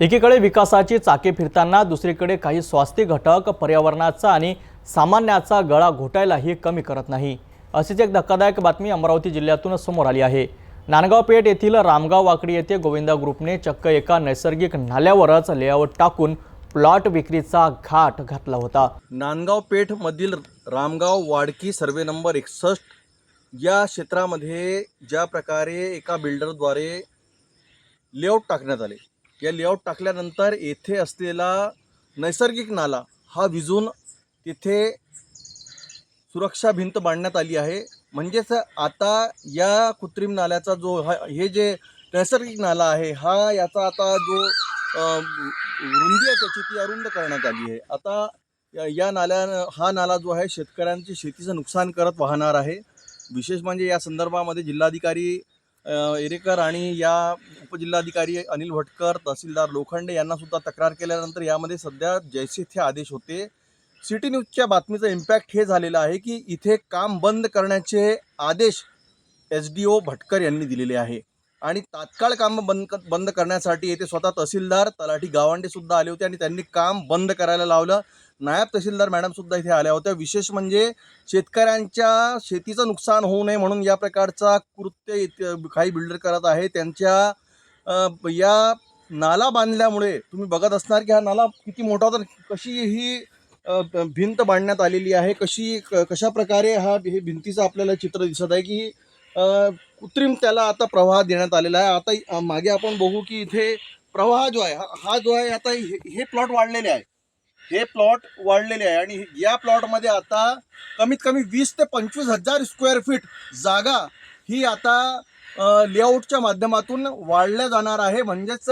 एकीकडे विकासाची चाके फिरताना दुसरीकडे काही स्वास्थ्य घटक पर्यावरणाचा आणि सामान्याचा गळा घोटायलाही कमी करत नाही. अशीच एक धक्कादायक बातमी अमरावती जिल्ह्यातून समोर आली आहे. नांदगाव पेठ येथील रामगाव वाकडी येथे गोविंदा ग्रुपने चक्क एका नैसर्गिक नाल्यावरच लेआउट टाकून प्लॉट विक्रीचा घाट घातला होता. नांदगाव पेठमधील रामगाव वाडकी सर्वे नंबर एकसष्ट या क्षेत्रामध्ये ज्या प्रकारे एका बिल्डरद्वारे लेआउट टाकण्यात आले या लेआउट टाकल्यानंतर येथे असलेला नैसर्गिक नाला हा विजून तिथे सुरक्षा भिंत बांधण्यात आली आहे. म्हणजेच आता या कृत्रिम नाल्याचा जो हा हे जे नैसर्गिक नाला आहे हा याचा आता जो रुंदी आहे त्याची ती अरुंद करण्यात आली आहे. आता या- या नाल्या हा नाला जो आहे शेतकऱ्यांची शेतीचं नुकसान करत वाहणार आहे. विशेष म्हणजे या संदर्भामध्ये जिल्हाधिकारी एरेकर आणि या उपजिल्हाधिकारी अनिल भटकर तहसीलदार लोखंडे यांना सुद्धा तक्रार केल्यानंतर यामध्ये सध्या जैसे थे आदेश होते. सिटी न्यूजच्या बातमीचं इम्पॅक्ट हे झालेलं आहे की इथे काम बंद करण्याचे आदेश एस डी ओ भटकर यांनी दिलेले आहे. आणि तात्काळ काम बंद बंद करण्यासाठी येथे स्वतः तहसीलदार तलाठी गावांडे सुद्धा आले होते आणि त्यांनी काम बंद करायला लावलं. नायब तहसीलदार मॅडम सुद्धा इथे आल्या होत्या. विशेष म्हणजे शेतकऱ्यांच्या शेतीचं नुकसान होऊ नये म्हणून या प्रकारचा कृत्य काही बिल्डर करत आहे. त्यांच्या या नाला बांधल्यामुळे तुम्ही बघत असणार की हा नाला किती मोठा होता. कशी ही भिंत बांधण्यात आलेली आहे. कशी क- कशा प्रकारे हा हे भिंतीचं आपल्याला चित्र दिसत आहे की कृत्रिम त्याला आता प्रवाह देण्यात आलेला आहे. आता मागे आपण बघू की इथे प्रवाह जो आहे हा हा जो आहे आता हे हे प्लॉट वाढलेले आहे. हे प्लॉट वाढलेले आहे आणि या प्लॉटमध्ये आता कमीत कमी वीस ते पंचवीस हजार स्क्वेअर फीट जागा ही आता लेआउटच्या माध्यमातून वाढल्या जाणार आहे. म्हणजेच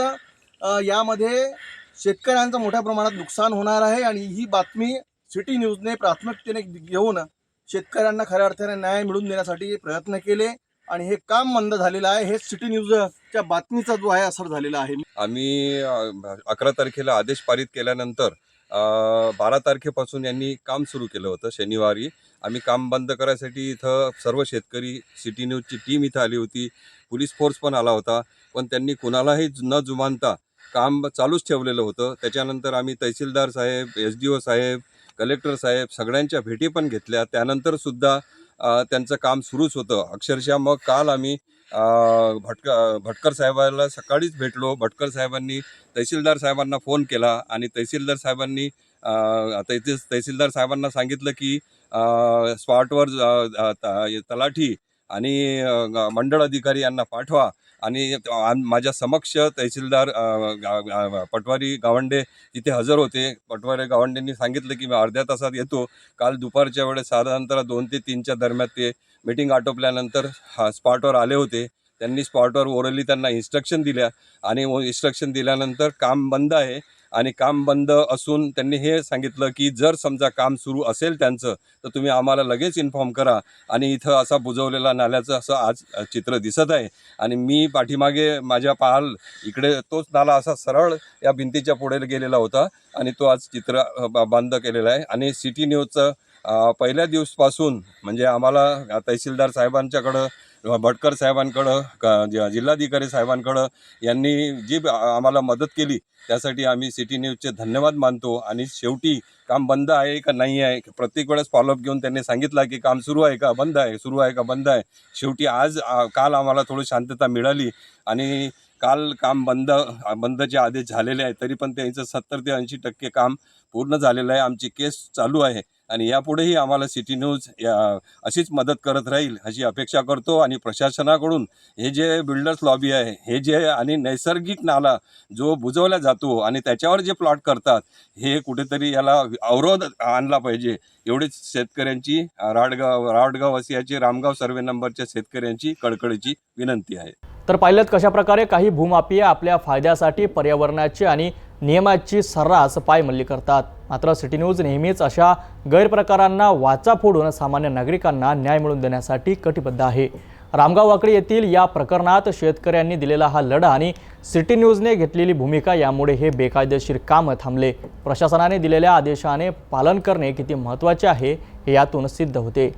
यामध्ये शेतकऱ्यांचं मोठ्या प्रमाणात नुकसान होणार आहे आणि ही बातमी सिटी न्यूजने प्राथमिकतेने घेऊन शेतकऱ्यांना खऱ्या अर्थाने न्याय मिळवून देण्यासाठी प्रयत्न केले. आणि हे काम मंद झालेलं आहे. हे सिटी न्यूजच्या बातमीचा जो आहे असर झालेला आहे. आम्ही अकरा तारखेला आदेश पारित केल्यानंतर बारा तारखेपासून यांनी काम सुरू केलं होतं शनिवारी. आम्ही काम बंद करायसाठी इथं सर्व शेतकरी सिटी न्यूजची टीम इथं आली होती. पोलीस फोर्स पण आला होता. पण त्यांनी कुणालाही न जुमानता काम चालूच ठेवलेलं होतं. त्याच्यानंतर आम्ही तहसीलदार साहेब एस डी ओ साहेब कलेक्टर साहेब सगळ्यांच्या भेटी पण घेतल्या. त्यानंतरसुद्धा त्यांचं काम सुरूच होतं. अक्षरशः मग काल आम्ही भटक भटकर साहेबाला सकाळीच भेटलो. भटकर साहेबांनी तहसीलदार साहेबांना फोन केला आणि तहसीलदार साहेबांनी अ, तहसीलदार साहेबांना सांगितलं की स्पॉटवर तलाठी आणि मंडळ अधिकारी यांना पाठवा आणि माझ्या समक्ष तहसीलदार पटवारी गावंडे इथे हजर होते. पटवारी गावंडेंनी सांगितलं की मी अर्ध्या तासात येतो. काल दुपारच्या वेळेस साधारणतः दोन ते तीनच्या दरम्यान ते मीटिंग आटोपल्यानंतर स्पॉटवर आले होते. त्यांनी स्पॉटवर ओरली त्यांना इन्स्ट्रक्शन दिल्या आणि इन्स्ट्रक्शन दिल्यानंतर काम बंद आहे. आणि काम बंद असून त्यांनी हे सांगितलं की जर समजा काम सुरू असेल त्यांचं तर तुम्ही आम्हाला लगेच इन्फॉर्म करा. आणि इथं असा बुजवलेला नाल्याचं असं आज चित्र दिसत आहे. आणि मी पाठीमागे माझ्या पाहाल इकडे तोच नाला असा सरळ या भिंतीच्या पुढे गेलेला होता. आणि तो आज चित्र ब- बंद केलेला आहे. आणि सिटी न्यूजचं पहिल्या दिवसपासून म्हणजे आम्हाला तहसीलदार साहेबांच्याकडं भटकर साहेबांकडं क- ज जिल्हाधिकारी साहेबांकडं यांनी जी आम्हाला मदत केली त्यासाठी आम्ही सिटी न्यूजचे धन्यवाद मानतो. आणि शेवटी काम बंद आहे का नाही आहे प्रत्येक वेळेस फॉलोअप घेऊन त्यांनी सांगितलं की काम सुरू आहे का बंद आहे सुरू आहे का बंद आहे. शेवटी आज काल आम्हाला थोडी शांतता मिळाली. आणि काल काम बंद बंदचे आदेश झालेले आहेत तरी पण त्यांचं सत्तर ते ऐंशी टक्के काम पूर्ण झालेलं आहे. आमची केस चालू आहे. आणि यापुढेही आम्हाला सिटी न्यूज या अशीच मदत करत राहील अशी अपेक्षा करतो आणि प्रशासनाकडून हे जे बिल्डर्स लॉबी आहे हे जे आणि नैसर्गिक नाला जो बुजवला जातो आणि त्याच्यावर जे प्लॉट करतात हे कुठेतरी याला अवरोध आणला पाहिजे. एवढीच शेतकऱ्यांची राडगाव राडगाववासियाची रामगाव सर्वे नंबरच्या शेतकऱ्यांची कळकळीची विनंती आहे. तर पाहिलं कशा प्रकारे काही भूमाफिया आपल्या फायद्यासाठी पर्यावरणाची आणि नियमाची सर्रास पायमल्ली करतात. मात्र सिटी न्यूज नेहमीच अशा गैरप्रकारांना वाचा फोडून सामान्य नागरिकांना न्याय मिळवून देण्यासाठी कटिबद्ध आहे. रामगाव वाकडी येथील या प्रकरणात शेतकऱ्यांनी दिलेला हा लढा आणि सिटी न्यूजने घेतलेली भूमिका यामुळे हे बेकायदेशीर कामं थांबले. प्रशासनाने दिलेल्या आदेशाने पालन करणे किती महत्त्वाचे आहे हे यातून सिद्ध होते.